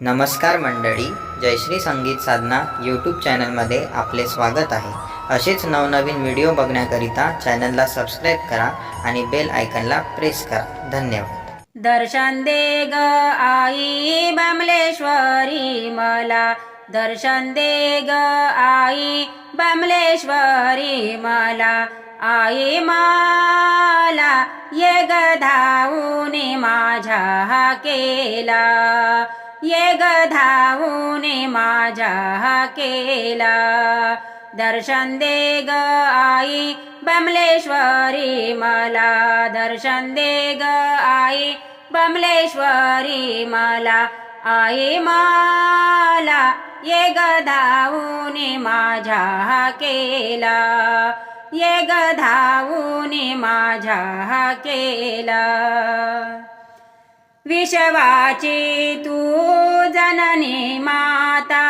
नमस्कार मंडळी जयश्री संगीत साधना यूट्यूब चॅनलमध्ये आपले स्वागत आहे. असेच नवनवीन व्हिडिओ बघण्याकरिता चॅनलला सबस्क्राईब करा आणि बेल आयकनला प्रेस करा. धन्यवाद. दर्शन दे ग आई बमलेश्वरी मला. दर्शन दे ग आई बमलेश्वरी मला. आई मला ये ग धावून माझ्या हाकेला. ये ग धावून माझ्या हाकेला. दर्शन दे ग आई बमलेश्वरी मला दर्शन दे ग आई बमलेश्वरी मला आई मला ये ग धावूने माझ्या हाकेला. ये ग धावूने माझ्या हाकेला. विश्वाची तू जननी माता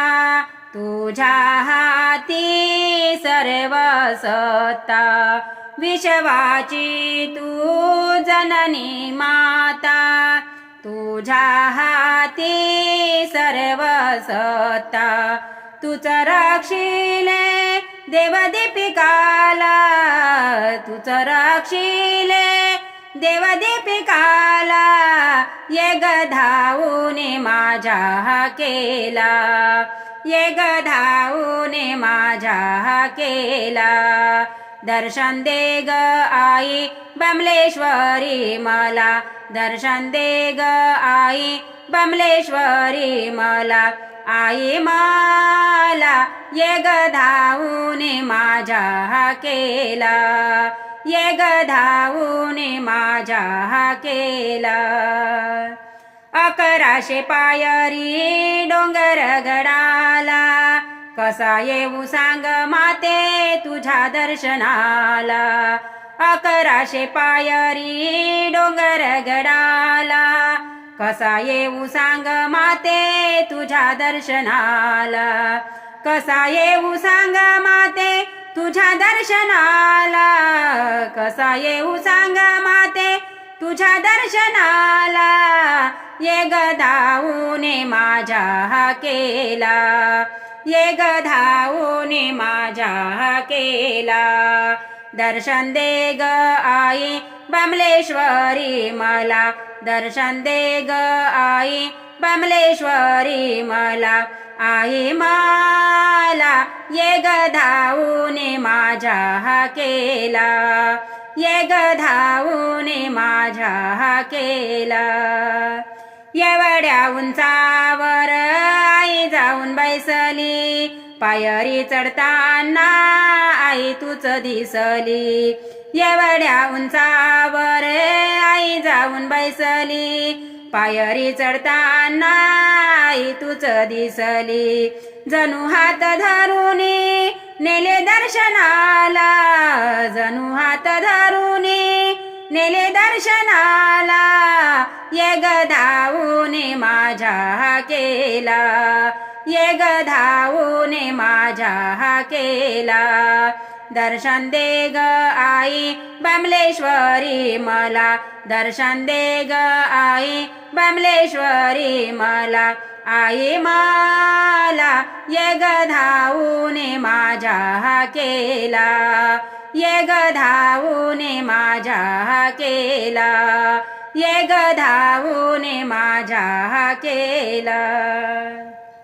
तुझ्या हाती सर्व सत्ता विश्वाची तू जननी माता तुझ्या हाती सर्व सत्ता तुच रक्षिले देवदीपिकाला तुच रक्षिले देवदीपिकाला ये ग धावून माझ्या केला. ये ग धावून माझ्या केला. दर्शन दे ग आई बमलेश्वरी मला. दर्शन दे ग आई बमलेश्वरी मला. आई मला ये ग धावून माझ्या केला. ये ग धावून माझ्या हाकेला. अकराशे पायरी डोंगर गडाला कसा येऊ सांग माते तुझ्या दर्शनाला. अकराशे पायरी डोंगर गडाला कसा येऊ सांग माते तुझ्या दर्शनाला. कसा येऊ सांग माते तुझ्या दर्शनाला कसा येऊ सांग माते? तुझ्या दर्शनाला ये ग माझ्या केला ये ग माझ्या केला दर्शन दे ग आई बमलेश्वरी मला. दर्शन दे ग आई बमलेश्वरी मला आई माला ये ग धावून माझ्या हाकेला ये ग धावून माझ्या हाकेला एवढ्या उंचावर आई जाऊन बैसली पायरी चढताना आई तूच दिसली एवढ्या उंचावर आई जाऊन बैसली पायरी चढताना आई तुच दिसली. जणू हात धरून नेले दर्शनाला. जणू हात धरून नेले दर्शनाला. ये ग धावून माझ्या हाकेला. ये ग माझा माझ्या हाकेला. दर्शन दे ग आई बमलेश्वरी मला. दर्शन दे ग आई बमलेश्वरी मला. आई मला ये ग माझा माझ्या हाकेला. ये ग माझा माझ्या हाकेला. ये ग धावून माझ्या केला